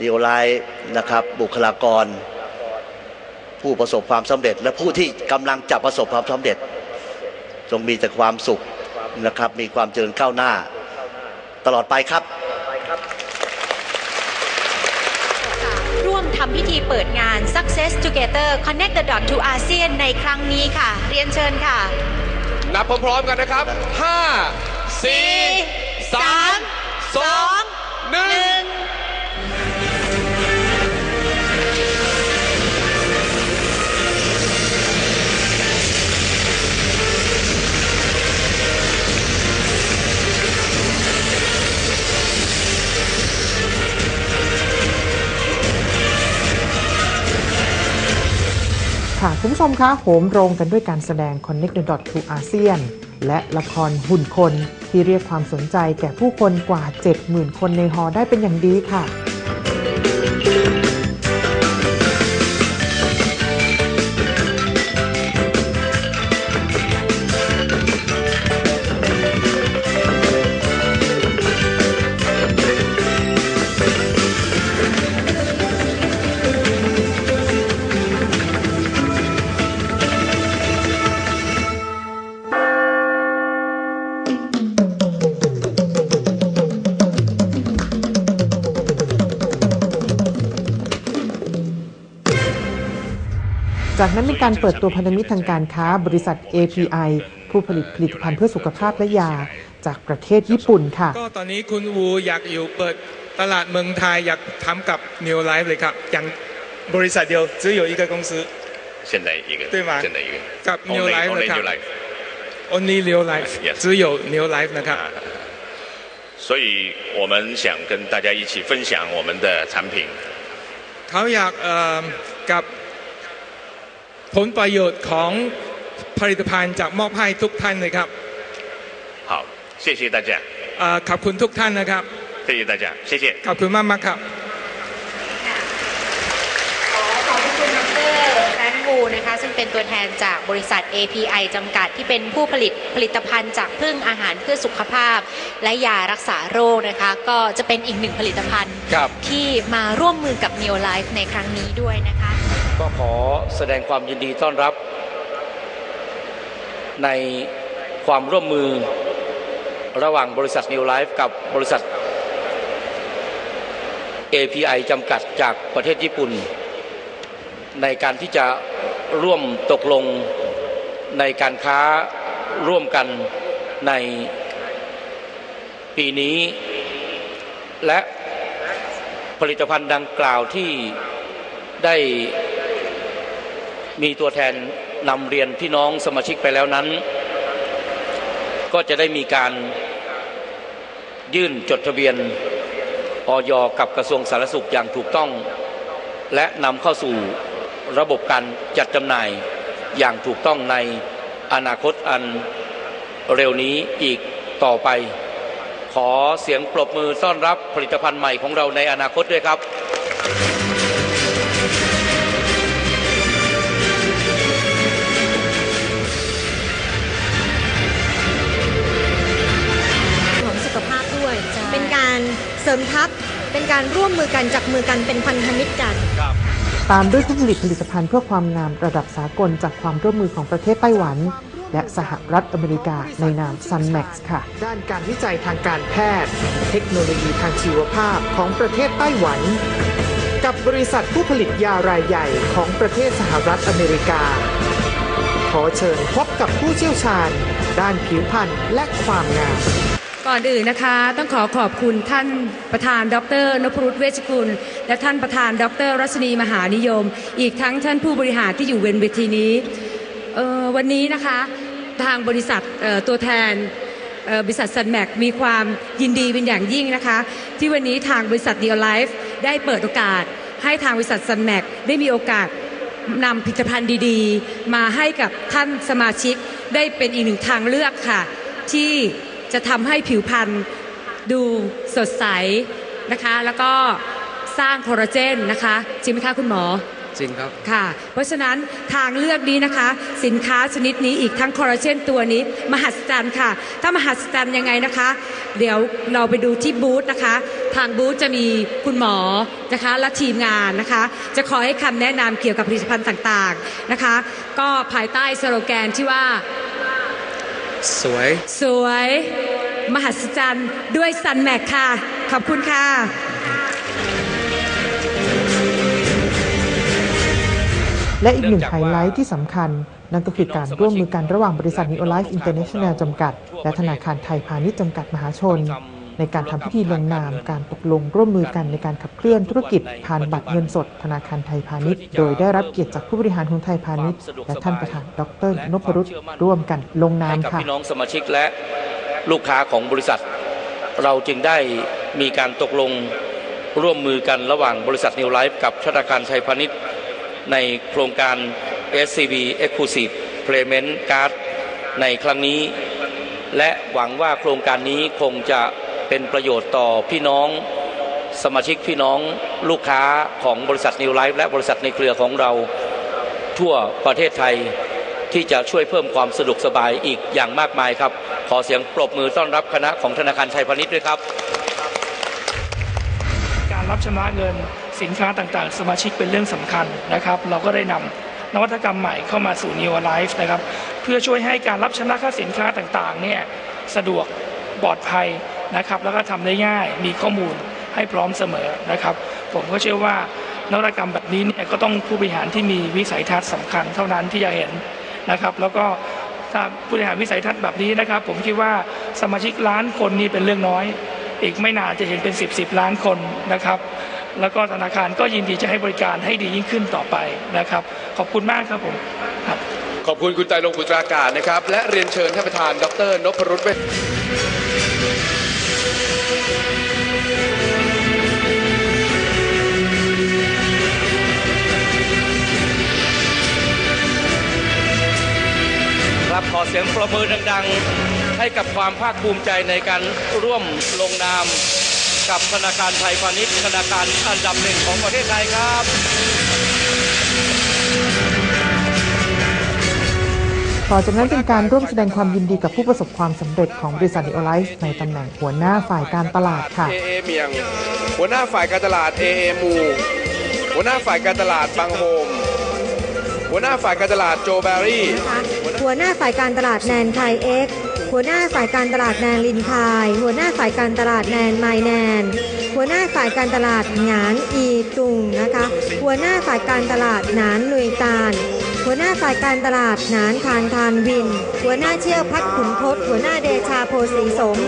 ดีโอไลท์นะครับ บุคลากร ผู้ประสบความสำเร็จ และผู้ที่กำลังจะประสบความสำเร็จ จงมีแต่ความสุขนะครับ มีความเจริญก้าวหน้า ตลอดไปครับร่วมทำพิธีเปิดงาน Success Together Connect the Dot to ASEAN ในครั้งนี้ค่ะ เรียนเชิญค่ะ นับพร้อมๆกันนะครับ 5 4 คุณผู้ชมคะโหมโรงกันด้วยการแสดง Connect the Dot to ASEAN และละครหุ่นคน ที่เรียกความสนใจแก่ผู้คนกว่า 70,000 คนในฮอร์ได้เป็นอย่างดีค่ะ จากนั้นเป็นการเปิดตัวพันธมิตรทางการค้าบริษัท API ผู้ผลิตผลิตภัณฑ์เพื่อสุขภาพและยา จากประเทศญี่ปุ่นค่ะ ก็ตอนนี้คุณวูอยากอยู่เปิดตลาดเมืองไทยอยากทำกับ New Life เลยครับ อย่างบริษัทเดียว只有一个公司现在一个对吗现在一个 กับ New Only- Life only นะครับ New Life Only New Life Yes 只有 New Life นะครับ 所以我们想跟大家一起分享我们的产品。 เขาอยากเอ่อกับ ผลประโยชน์ของผลิตภัณฑ์จากมอบให้ทุกท่านเลยครับ 好，谢谢大家， เอ่อขอบคุณทุกท่านนะครับ 谢谢大家，谢谢。 ขอบคุณมากมากๆครับ ขอขอบคุณดรแฟรงค์วูนะคะ ซึ่งเป็นตัวแทนจากบริษัท API จำกัดที่เป็นผู้ผลิตผลิตภัณฑ์จากพึ่งอาหารเพื่อสุขภาพ และยารักษาโรคนะคะ ก็จะเป็นอีกหนึ่งผลิตภัณฑ์ ครับ ที่มาร่วมมือกับ Neo Life ในครั้งนี้ด้วยนะคะ ก็ขอแสดงความยินดีต้อนรับ ในความร่วมมือระหว่างบริษัท New Life กับบริษัท API จำกัดจากประเทศญี่ปุ่น ในการที่จะร่วมตกลงในการค้าร่วมกันในปีนี้ และผลิตภัณฑ์ดังกล่าวที่ได้ มีตัวแทนนำเรียนพี่น้องสมาชิกไปแล้วนั้น ก็จะได้มีการยื่นจดทะเบียนออยกับกระทรวงสาธารณสุขอย่างถูกต้อง และนำเข้าสู่ระบบการจัดจำหน่ายอย่างถูกต้องในอนาคตอันเร็วนี้อีกต่อไป ขอเสียงปรบมือต้อนรับผลิตภัณฑ์ใหม่ของเราในอนาคตด้วยครับ เสริมทัพเป็นการร่วมมือกันจับมือกันเป็นพันธมิตรกันตามด้วยผู้ผลิตผลิตภัณฑ์เพื่อความงามระดับสากลจากความร่วมมือของประเทศไต้หวัน และสหรัฐอเมริกาในนาม Sunmax ค่ะ ด้านการวิจัยทางการแพทย์ เทคโนโลยีทางชีวภาพของประเทศไต้หวัน กับบริษัทผู้ผลิตยารายใหญ่ของประเทศสหรัฐอเมริกา ขอเชิญพบกับผู้เชี่ยวชาญ ด้านผิวพรรณและความงาม ก่อนอื่นนะคะต้องขอขอบคุณท่านประธานดรนพรุตเวชกุล และท่านประธานดรรัชนีมหานิยม อีกทั้งท่านผู้บริหารที่อยู่เวนเวทีนี้วันนี้นะคะทางบริษัทตัวแทนบริษัทซันแมกมีความยินดีเป็นอย่างยิ่งนะคะ ที่วันนี้ทางบริษัทเดียไลฟ์ได้เปิดโอกาส ให้ทางบริษัทซันแมกได้มีโอกาสนำผลิตภัณฑ์ดีๆ มาให้กับท่านสมาชิกได้เป็นอีกหนึ่งทางเลือกค่ะ ที่ จะทำให้ผิวพรรณดูสดใสนะคะ แล้วก็สร้างคอลลาเจนนะคะจริงไหมคะคุณหมอ จริงครับ ค่ะ เพราะฉะนั้นทางเลือกนี้นะคะ สินค้าชนิดนี้อีกทั้งคอลลาเจนตัวนี้ มหัศจรรย์ค่ะ ถ้ามหัศจรรย์ยังไงนะคะ เดี๋ยวเราไปดูที่บูธนะคะ ทางบูธจะมีคุณหมอนะคะ และทีมงานนะคะ จะคอยให้คำแนะนำเกี่ยวกับผลิตภัณฑ์ต่างๆนะคะ ก็ภายใต้สโลแกนที่ว่า สวย สวย มหัศจรรย์ด้วยซันแม็กค่ะ ขอบคุณค่ะ และอีกหนึ่งไฮไลท์ที่สำคัญ นั่นก็คือการร่วมมือกันระหว่างบริษัท Neolife International จำกัด และธนาคารไทยพาณิชย์จำกัดมหาชน ในการทำพิธีลงนามการตกลงร่วมมือกันในการขับเคลื่อนธุรกิจผ่านบัตรเงินสดธนาคารไทยพาณิชย์ โดยได้รับเกียรติจากผู้บริหารของไทยพาณิชย์ และท่านประธานดรนพรุตร่วมกันลงนามให้กับค่ะพี่น้องสมาชิกและลูกค้าของบริษัท เราจึงได้มีการตกลงร่วมมือกันระหว่างบริษัทนิวไลฟ์กับธนาคารไทยพาณิชย์ในโครงการ SCB Exclusive Payment Card ในครั้งนี้ และหวังว่าโครงการนี้คงจะ เป็นประโยชน์ต่อพี่น้องสมาชิกพี่น้องลูกค้าของบริษัทนิวไลฟ์และบริษัทในเครือของเราทั่วประเทศไทยที่จะช่วยเพิ่มความสะดวกสบายอีกอย่างมากมายครับ ขอเสียงปรบมือต้อนรับคณะของธนาคารไทยพาณิชย์ด้วยครับ การรับชำระเงินสินค้าต่างๆ สมาชิกเป็นเรื่องสำคัญนะครับ เราก็ได้นำนวัตกรรมใหม่เข้ามาสู่ New Life นะครับ เพื่อช่วยให้การรับชำระค่าสินค้าต่างๆเนี่ยสะดวกปลอดภัย นะครับ แล้วก็ทำได้ง่ายมีข้อมูลให้พร้อมเสมอนะครับ ผมก็เชื่อว่านวัตกรรมแบบนี้เนี่ยก็ต้องผู้บริหารที่มีวิสัยทัศน์สำคัญเท่านั้นที่จะเห็นนะครับ แล้วก็ถ้าผู้บริหารวิสัยทัศน์แบบนี้นะครับ ผมคิดว่าสมาชิกล้านคนนี่เป็นเรื่องน้อย อีกไม่นานจะเห็นเป็น 10บสล้านคนนะครับ แล้วก็ธนาคารก็ยินดีจะให้บริการให้ดียิ่งขึ้นต่อไปนะครับ ขอบคุณมากครับผมครับขอบคุณคุณไตรรงค์บุตรากาศนะครับ และเรียนเชิญท่านประธาน ดรนพรุตเวช ครับขอเสียงประมือดัง ๆ ให้กับความภาคภูมิใจในการร่วมลงนาม กับธนาคารไทยพาณิชย์ธนาคารอันดับหนึ่งของประเทศไทยครับต่อจากนั้นเป็นการร่วมแสดงความยินดีกับผู้ประสบความสำเร็จของบริษัท Neolife ในตำแหน่งหัวหน้าฝ่ายการตลาดค่ะเอเอเมียง หัวหน้าฝ่ายการตลาดเอเอมู หัวหน้าฝ่ายการตลาดบางโฮม หัวหน้าฝ่ายการตลาดโจแบรี่หัวหน้าฝ่ายการตลาดแนนไทยเอ็กซ์หัวหน้าฝ่ายการตลาดแนนลินคาย หัวหน้าฝ่ายการตลาดแนนไมแนน หัวหน้าฝ่ายการตลาดหงานอีตุงนะคะ หัวหน้าฝ่ายการตลาดหนานหนุยตาล หัวหน้าฝ่ายการตลาดนานทานทานวิน หัวหน้าเชี่ยวพัดขุนทศหัวหน้าเดชาโพสีสม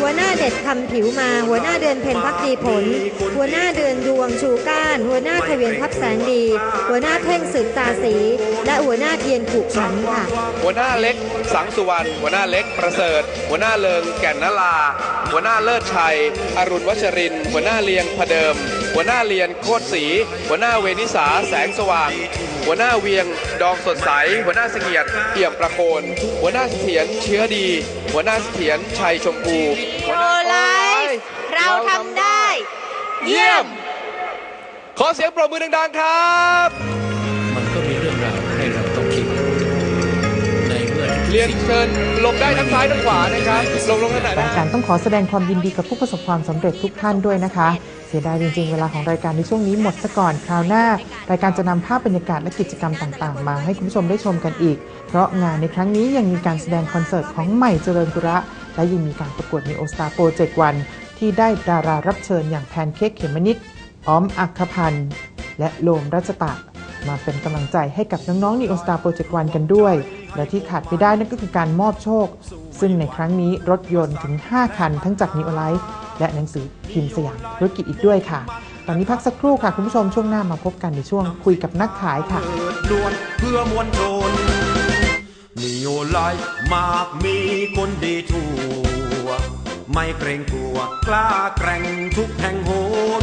หัวหน้าเด็ดคำผิวมา หัวหน้าเดือนเพ็ญพักดีผล หัวหน้าเดือนดวงชูก้าน หัวหน้าทะเวียนทับแสงดี หัวหน้าเท่งสืบตาสี และหัวหน้าเทียนผูกขันค่ะ หัวหน้าเล็กสังสุวรรณหัวหน้าเล็กประเสริฐ หัวหน้าเลิงแก่นนลา หัวหน้าเลิศชัย อรุณวัชริน หัวหน้าเลียงพเดิม หัวหน้าเรียนโคตรศรีหัวหน้าเวนิสาแสงสว่าง หัวหน้าเวียงดองสดใส หัวหน้าเสกียรติเอี่ยมประโคน หัวหน้าเสถียรเชื้อดี หัวหน้าเสถียรชัยชมพูหัวหน้า Life เราทำได้ เยี่ยม ขอเสียงปรบมือดังๆครับ มันก็มีเรื่องราว เรียนเชิญลงได้ทั้งซ้ายทั้งขวานะครับลงลงทางไหนรายการต้องขอแสดงความยินดีกับผู้ประสบความสำเร็จทุกท่านด้วยนะคะ เสียดายจริง ๆ เวลาของรายการในช่วงนี้หมดซะก่อนคราวหน้า รายการจะนำภาพบรรยากาศและกิจกรรมต่างๆ มาให้คุณผู้ชมได้ชมกันอีก เพราะงานในครั้งนี้ยังมีการแสดงคอนเสิร์ตของใหม่เจริญบุระ และยังมีการประกวดในโอสตาโปรเจกต์วัน ที่ได้ดารารับเชิญอย่างแพนเค้กเขมมนิดอ้อมอัคคพันธ์และโลมรัชตะ มาเป็นกำลังใจให้กับน้องๆ n ีโอสตาร์โปรเจกต์วันกันด้วย และที่ขาดไม่ได้นั่นก็คือการมอบโชค ซึ่งในครั้งนี้รถยนต์ถึง 5 คันทั้งจาก n ีโอไลฟ์และหนังสือพิมพ์สยามธุรกิจอีกด้วยค่ะ ตอนนี้พักสักครู่ค่ะ คุณผู้ชมช่วงหน้ามาพบกันในช่วงคุยกับนักขายค่ะดวนเพื่อมวลชนนิโอไลฟ์มากมีคนดีทั่ว ไม่เกรงกลัวกล้าแกร่งทุกแห่งโหน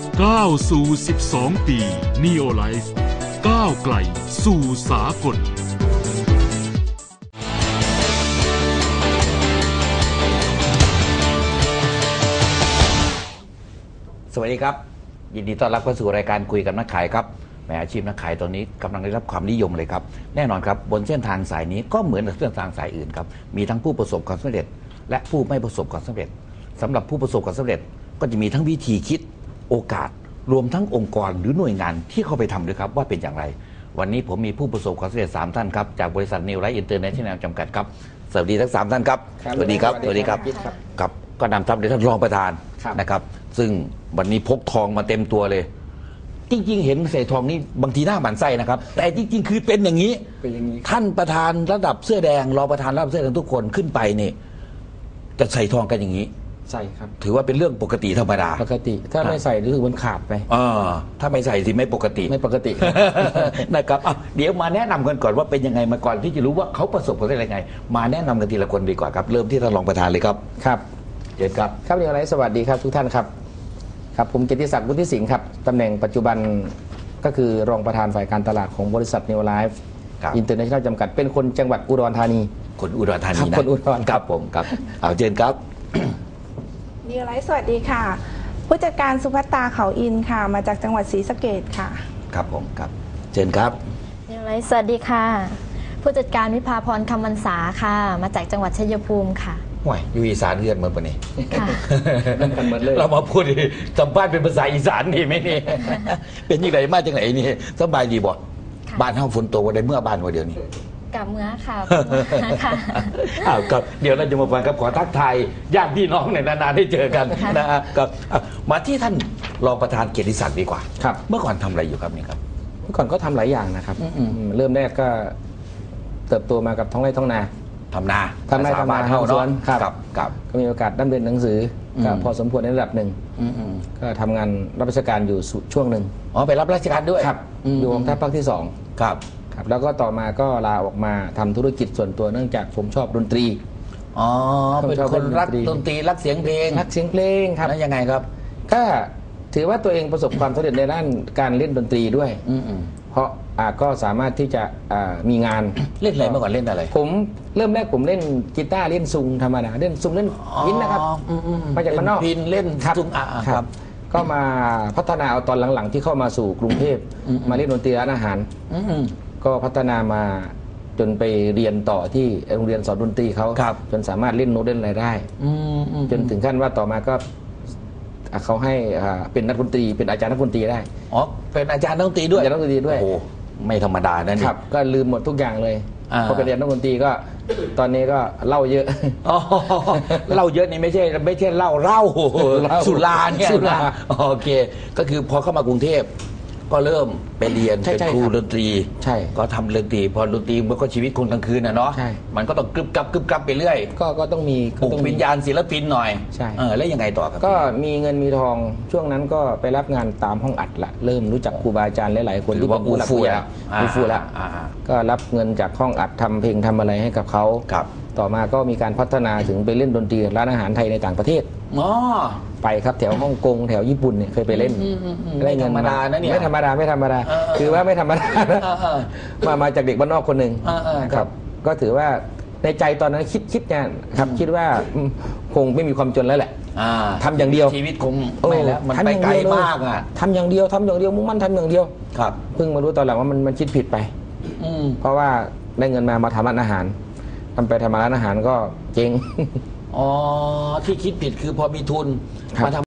ก้าวสู่ 12 ปี Neo Life ก้าวไกลสู่สากลสวัสดีครับ ยินดีต้อนรับเข้าสู่รายการคุยกับนักขายครับแหมอาชีพนักขายตอนนี้กำลังได้รับความนิยมเลยครับ แน่นอนครับ บนเส้นทางสายนี้ก็เหมือนกับเส้นทางสายอื่นครับ มีทั้งผู้ประสบความสำเร็จ และผู้ไม่ประสบความสำเร็จสำหรับผู้ประสบความสำเร็จ ก็จะมีทั้งวิธีคิด โอกาสรวมทั้งองค์กรหรือหน่วยงานที่เข้าไปทำด้วยครับว่าเป็นอย่างไร วันนี้ผมมีผู้ประสบความสำเร็จสามท่านครับ จากบริษัทนิวไลท์อินเตอร์เนชั่นแนลจำกัดครับ สวัสดีทั้งสามท่านครับครับสวัสดีครับ สวัสดีครับครับครับก็นำทัพโดยท่านรองประธานครับนะครับ ซึ่งวันนี้พกทองมาเต็มตัวเลย จริง ๆ เห็นใส่ทองนี่บางทีหน้าหมันไส้นะครับ แต่จริง ๆ คือเป็นอย่างนี้ เป็นอย่างนี้ ท่านประธานระดับเสื้อแดงรองประธานระดับเสื้อแดงทุกคนขึ้นไปนี่จะใส่ทองกันอย่างนี้ ใส่ครับ ถือว่าเป็นเรื่องปกติธรรมดา ปกติ ถ้าไม่ใส่รู้สึกมันขาดไปเออถ้าไม่ใส่สิไม่ปกติ ไม่ปกติ นะครับอะเดี๋ยวมาแนะนำกันก่อนว่าเป็นยังไงมาก่อนที่จะรู้ว่าเขาประสบความสำเร็จยังไง มาแนะนำกันทีละคนดีกว่าครับ เริ่มที่ท่านรองประธานเลยครับ ครับเชิญครับ ครับเรียนอะไรสวัสดีครับทุกท่านครับ ครับผมเกียรติศักดิ์วุฒิสิงห์ครับตำแหน่งปัจจุบันก็คือรองประธานฝ่ายการตลาดของบริษัท New Life อินเตอร์เนชั่นแนลจำกัดเป็นคนจังหวัดอุดรธานี คนอุดรธานีครับนะคนอุดรครับผมครับ เอาเชิญครับ นิวไลฟ์สวัสดีค่ะ ผู้จัดการสุภัตตาเขาอินค่ะ มาจากจังหวัดศรีสะเกดค่ะ ครับผมครับเชิญครับนิวไลฟ์สวัสดีค่ะ ผู้จัดการวิภาพรคำมันษาค่ะ มาจากจังหวัดชัยภูมิค่ะห่วยอยู่อีสานเรียนเหมือนปะนี่ค่ะ เรามาพูดดิสัมภาษณ์เป็นภาษาอีสานดีไหมนี่ เป็นยังไงมาจากไหนนี่สบายดีบ่บ้านเฮาฝนตกวันใดเมื่อบ้านวันเดียวนี้ กับเมื่อค่ะเมื่อค่ะ อ้าวครับเดี๋ยวเราจะมาฟังครับขอทักทายญาติพี่น้องในยนานๆได้เจอกันนะฮะครับอะมาที่ท่านรองประธานเกียรติศักดิ์ดีกว่า ครับ เมื่อก่อนทำอะไรอยู่ครับนี่ครับ เมื่อก่อนก็ทำหลายอย่างนะครับอืมเริ่มแรกก็เติบโตมากับท้องไร่ท้องนา ทำนาทำไร่ภาษาทำบ้านานเฮาทำสวนเนาะครับครับครับ ก็มีโอกาสได้เรียนหนังสืออม ก็พอสมควรในระดับหนึ่ง อืมอืมก็ทำงานรับราชการอยู่สุช่วงหนึ่งอ๋อไปรับราชการด้วยครับอืมอยู่กองทัพภาคที่สองครับ ครับแล้วก็ต่อมาก็ลาออกมาทำธุรกิจส่วนตัวเนื่องจากผมชอบดนตรีอ๋อผมเป็นชอบคนรักเล่นดดนนตตรีรีรักเสียงเพลงนักเสียงเพลงครับแล้วยังไงครับก็ถือว่าตัวเองประสบความสำเร็จในด้านการเล่นดนตรีด้วยอืมอืมเพราะอ่าก็สามารถที่จะอ่ามีงานเล่นอะไรเมื่อก่อนเล่นอะไร ผมเริ่มแรกผมเล่นกีตาร์เล่นซุงธรรมดาเล่นซุงเล่นพินนะครับอืมอืมมาจากบ้านนอกเล่นพิณเล่นครับซุงอะอะคครัรับบก็มาพัฒนาเอาตอนหลังๆ ที่เข้ามาสู่กรุงเทพอืมมาเล่นดนตรีร้านอาหารอืมอืม ก็พัฒนามาจนไปเรียนต่อที่โรงเรียนสอนดนตรีเขาครับ จนสามารถเล่นโน้ตเล่นอะไรได้ อืมอืมจนถึงขั้นว่าต่อมาก็อะเขาให้อ่าเป็นนักดนตรี เป็นอาจารย์นักดนตรีได้อ๋อเป็นอาจารย์นักดนตรีด้วยอาจารย์นักดนตรีด้วย โอ้โหไม่ธรรมดานะนี่ครับก็ลืมหมดทุกอย่างเลยอ่า พอไปเรียนนักดนตรีก็ ตอนนี้ก็เล่าเยอะ อ๋อเหล้าเยอะนี่ไม่ใช่ไม่ใช่เหล้าเหล้าเหล้าสุราเนี่ยสุรานะโอเค ก็คือพอเข้ามากรุงเทพ ก็เริ่มไปเรียน ใช่เป็นใช่ครูครับดนตรีใช่ก็ทำดนตรีพอดนตรีมันก็ชีวิตคนกลางคืนนะเนาะใช่ มันก็ต้องกรึบกับกรึบกับไปเรื่อยก็ก็ต้องมีปลุกต้องมี วิญญาณศิลปินหน่อยใช่ เออแล้วยังไงต่อครับก็มีเงินมีทองช่วงนั้นก็ไปรับงานตามห้องอัดละเริ่มรู้จักครูบาอาจารย์หลายๆคนถือที่ว่าเป็นผู้หลักอู่ฟู่ผู้ใหญ่แล้วอ่าอู่ฟู่ละ อ่าอ่า ก็รับเงินจากห้องอัดทำเพลงทำอะไรให้กับเขาครับ ต่อมาก็มีการพัฒนาถึงไปเล่นดนตรีร้านอาหารไทยในต่างประเทศ อ๋อ ไปครับแถวฮ่องกงแถวญี่ปุ่นเนี่ยเคยไปเล่นอืมอืมอืมได้เงินไม่ธรรมดานะเนี่ยไม่ธรรมดาไม่ธรรมดาเออเออคือว่าไม่ธรรมดานะเออเออมามาจากเด็กบ้านนอกคนหนึ่งเออเออครับก็ถือว่าในใจตอนนั้นคิดคิดเนี่ยครับคิดว่าอืมคงไม่มีความจนแล้วแหละ อ่าทำอย่างเดียว ชีวิตคงไม่แล้วมันทำไปอย่างไกลเดียวเลยมากอะทำอย่างเดียวทำอย่างเดียวมุ่งมั่นทำอย่างเดียว ครับ เพิ่งมารู้ตอนหลังว่ามันมันคิดผิดไป อืมเพราะว่าได้เงินมามาทำร้านอาหารทำไปทำมาร้านอาหารก็เจ๊ง อ๋อที่คิดผิดคือพอมีทุนครับมาทำ